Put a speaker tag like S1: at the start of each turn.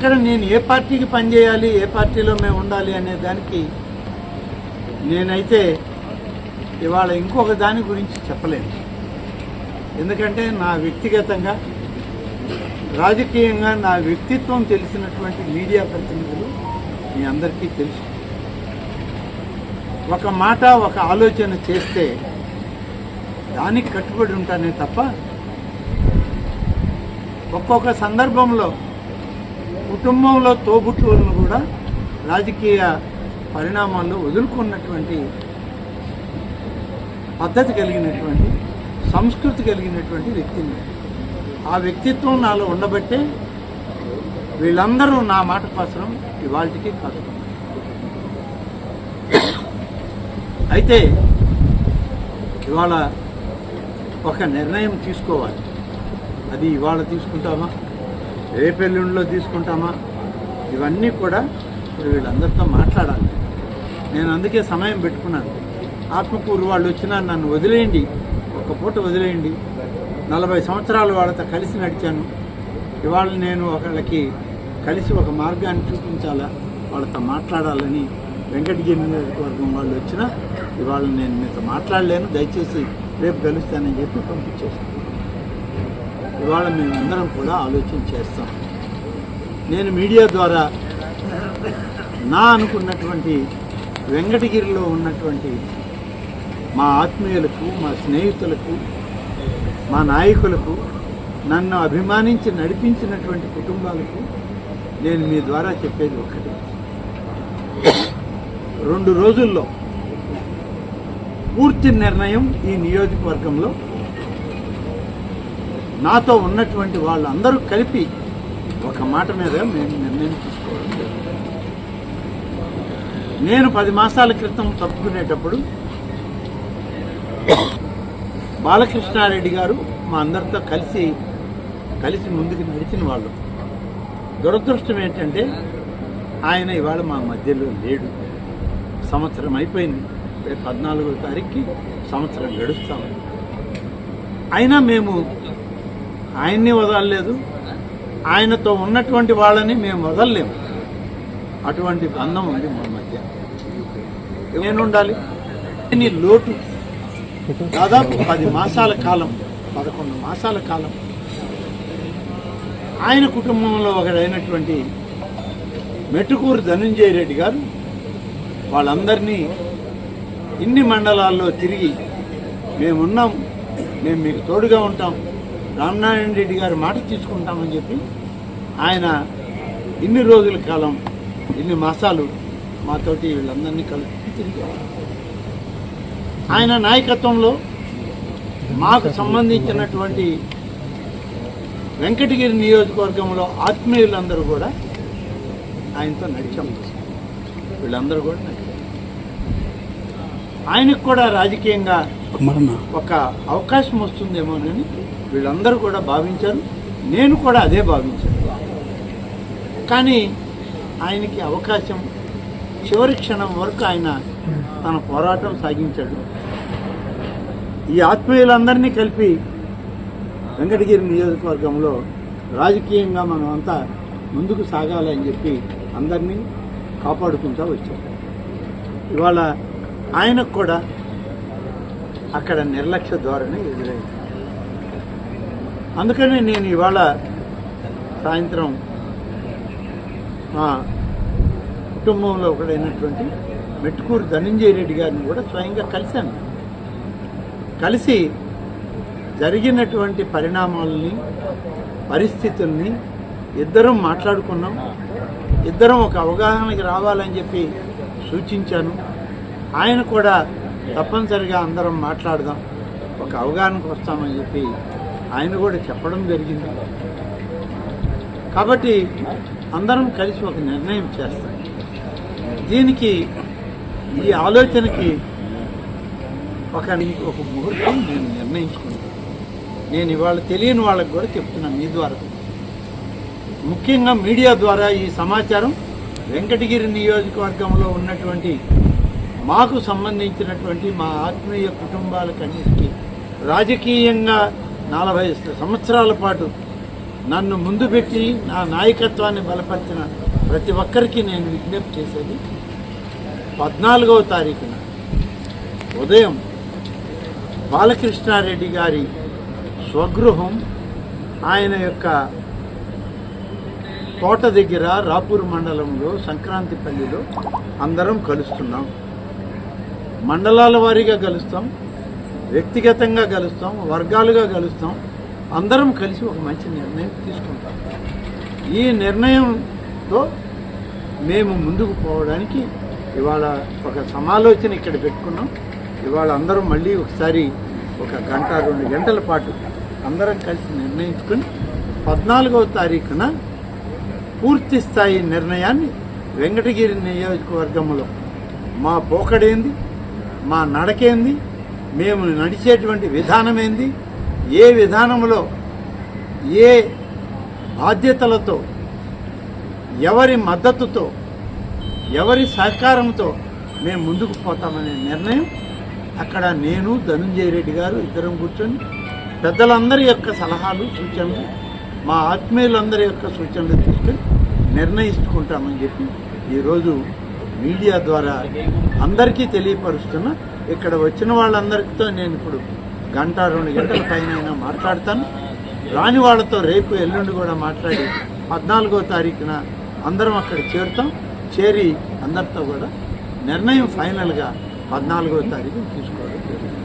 S1: అక్కడ నేను ఏ పార్టీకి పనిచేయాలి ఏ పార్టీలో మేము ఉండాలి అనే దానికి నేనైతే ఇవాళ ఇంకొక దాని గురించి చెప్పలేను. ఎందుకంటే నా వ్యక్తిగతంగా రాజకీయంగా నా వ్యక్తిత్వం తెలిసినటువంటి మీడియా ప్రతినిధులు మీ అందరికీ తెలుసు. ఒక మాట ఒక ఆలోచన చేస్తే దానికి కట్టుబడి ఉంటానే తప్ప ఒక్కొక్క సందర్భంలో కుటుంబంలో తోబుట్టువులను కూడా రాజకీయ పరిణామాల్లో వదులుకున్నటువంటి పద్ధతి కలిగినటువంటి సంస్కృతి కలిగినటువంటి వ్యక్తిని. ఆ వ్యక్తిత్వం నాలో ఉండబట్టే వీళ్ళందరూ నా మాట కోసం ఇవాళకి కాదు. అయితే ఇవాళ ఒక నిర్ణయం తీసుకోవాలి. అది ఇవాళ తీసుకుంటామా? రేపెల్లుండిలో తీసుకుంటామా? ఇవన్నీ కూడా ఇప్పుడు వీళ్ళందరితో మాట్లాడాలి. నేను అందుకే సమయం పెట్టుకున్నాను. ఆత్మకూరు వాళ్ళు వచ్చినా నన్ను వదిలేయండి. ఒక పూట వదిలేయండి. నలభై సంవత్సరాలు వాళ్ళతో కలిసి నడిచాను. ఇవాళ నేను ఒకళ్ళకి కలిసి ఒక మార్గాన్ని చూపించాలా? వాళ్ళతో మాట్లాడాలని వెంకటగిరి నియోజకవర్గం వాళ్ళు వచ్చినా ఇవాళ నేను మీతో మాట్లాడలేను. దయచేసి రేపు కలుస్తానని చెప్పి పంపించేసాను ఇవాళ మేమందరం కూడా ఆలోచన చేస్తాం. నేను మీడియా ద్వారా నా అనుకున్నటువంటి వెంకటగిరిలో ఉన్నటువంటి మా ఆత్మీయులకు మా స్నేహితులకు మా నాయకులకు నన్ను అభిమానించి నడిపించినటువంటి కుటుంబాలకు నేను మీ ద్వారా చెప్పేది ఒకటి రెండు రోజుల్లో పూర్తి నిర్ణయం ఈ నియోజకవర్గంలో నాతో ఉన్నటువంటి వాళ్ళందరూ కలిపి ఒక మాట మీద మేము నిర్ణయం తీసుకోవడం నేను పది మాసాల క్రితం తప్పుకునేటప్పుడు బాలకృష్ణారెడ్డి గారు మా అందరితో కలిసి కలిసి ముందుకు నడిచిన వాళ్ళు. దురదృష్టం ఏంటంటే ఆయన ఇవాళ మా మధ్యలో లేడు. సంవత్సరం అయిపోయింది. పద్నాలుగో తారీఖుకి సంవత్సరం గడుస్తాం. అయినా మేము ఆయన్ని వదలలేదు. ఆయనతో ఉన్నటువంటి వాళ్ళని మేము వదలలేము. అటువంటి బంధం ఉంది మా మధ్య. నేను ఉండాలి లోటు? దాదాపు పది మాసాల కాలం పదకొండు మాసాల కాలం. ఆయన కుటుంబంలో ఒకడైనటువంటి మెట్టుకూరు ధనుంజయ రెడ్డి గారు వాళ్ళందరినీ ఇన్ని మండలాల్లో తిరిగి మేమున్నాం మేము మీకు తోడుగా ఉంటాం. రామనారాయణ రెడ్డి గారి మాట తీసుకుంటామని చెప్పి ఆయన ఇన్ని రోజుల కాలం ఇన్ని మాసాలు మాతోటి వీళ్ళందరినీ కలిపి తిరిగారు. ఆయన నాయకత్వంలో మాకు సంబంధించినటువంటి వెంకటగిరి నియోజకవర్గంలో ఆత్మీయులందరూ కూడా ఆయనతో నడిచాము వీళ్ళందరూ కూడా నడిచారు. ఆయనకు కూడా రాజకీయంగా ఒక అవకాశం వస్తుందేమోనని వీళ్ళందరూ కూడా భావించారు. నేను కూడా అదే భావించాను. కానీ ఆయనకి అవకాశం చివరి క్షణం వరకు ఆయన తన పోరాటం సాగించాడు. ఈ ఆత్మీయులందరినీ కలిపి వెంకటగిరి నియోజకవర్గంలో రాజకీయంగా మనం అంతా ముందుకు సాగాలని చెప్పి అందరినీ కాపాడుకుంటూ వచ్చాం. ఇవాళ ఆయనకు కూడా అక్కడ నిర్లక్ష్య ధోరణి ఎదురైంది. అందుకని నేను ఇవాళ సాయంత్రం మా కుటుంబంలో ఒకడైనటువంటి మెట్టుకూరు ధనంజయ రెడ్డి గారిని కూడా స్వయంగా కలిశాను. కలిసి జరిగినటువంటి పరిణామాలని పరిస్థితుల్ని ఇద్దరం మాట్లాడుకున్నాం. ఇద్దరం ఒక అవగాహనకి రావాలని చెప్పి సూచించాను. ఆయన కూడా తప్పనిసరిగా అందరం మాట్లాడదాం. ఒక అవగాహనకు వస్తామని చెప్పి ఆయన కూడా చెప్పడం జరిగింది. కాబట్టి అందరం కలిసి ఒక నిర్ణయం చేస్తాం. దీనికి ఈ ఆలోచనకి ఒక ఒక ముహూర్తం నేను నిర్ణయించుకున్నాను. నేను ఇవాళ తెలియని వాళ్ళకి కూడా చెప్తున్నాను మీ ద్వారా. ముఖ్యంగా మీడియా ద్వారా ఈ సమాచారం వెంకటగిరి నియోజకవర్గంలో ఉన్నటువంటి మాకు సంబంధించినటువంటి మా ఆత్మీయ కుటుంబాలకన్నిటికీ రాజకీయంగా నలభై సంవత్సరాల పాటు నన్ను ముందు పెట్టి నా నాయకత్వాన్ని బలపరిచిన ప్రతి ఒక్కరికి నేను విజ్ఞప్తి చేసేది పద్నాలుగవ తారీఖున ఉదయం బాలకృష్ణారెడ్డి గారి స్వగృహం ఆయన యొక్క తోట దగ్గర రాపూర్ మండలంలో సంక్రాంతిపల్లిలో అందరం కలుస్తున్నాం. మండలాల వారీగా కలుస్తాం. వ్యక్తిగతంగా కలుస్తాం వర్గాలుగా కలుస్తాం అందరం కలిసి ఒక మంచి నిర్ణయం తీసుకుంటాం. ఈ నిర్ణయంతో మేము ముందుకు పోవడానికి ఇవాళ ఒక సమాలోచన ఇక్కడ పెట్టుకున్నాం. ఇవాళ అందరం మళ్ళీ ఒకసారి ఒక గంట రెండు గంటల పాటు అందరం కలిసి నిర్ణయించుకుని పద్నాలుగవ తారీఖున పూర్తి స్థాయి నిర్ణయాన్ని వెంకటగిరి నియోజకవర్గంలో మా పోకడేంది మా నడకేంది మేము నడిచేటువంటి విధానం ఏంది ఏ విధానంలో ఏ బాధ్యతలతో ఎవరి మద్దతుతో ఎవరి సహకారంతో మేము ముందుకు పోతామనే నిర్ణయం అక్కడ నేను ధనుంజయ రెడ్డి గారు ఇద్దరం కూర్చొని పెద్దలందరి యొక్క సలహాలు సూచనలు మా ఆత్మీయులందరి యొక్క సూచనలు తీసుకొని నిర్ణయించుకుంటామని చెప్పి ఈరోజు మీడియా ద్వారా అందరికీ తెలియపరుస్తున్నా ఇక్కడ వచ్చిన వాళ్ళందరితో నేను ఇప్పుడు గంట రెండు గంటల పైన మాట్లాడతాను. రాని వాళ్ళతో రేపు ఎల్లుండి కూడా మాట్లాడి పద్నాలుగో తారీఖున అందరం అక్కడ చేరుతాం. చేరి అందరితో కూడా నిర్ణయం ఫైనల్గా పద్నాలుగో తారీఖు తీసుకోవడం జరుగుతుంది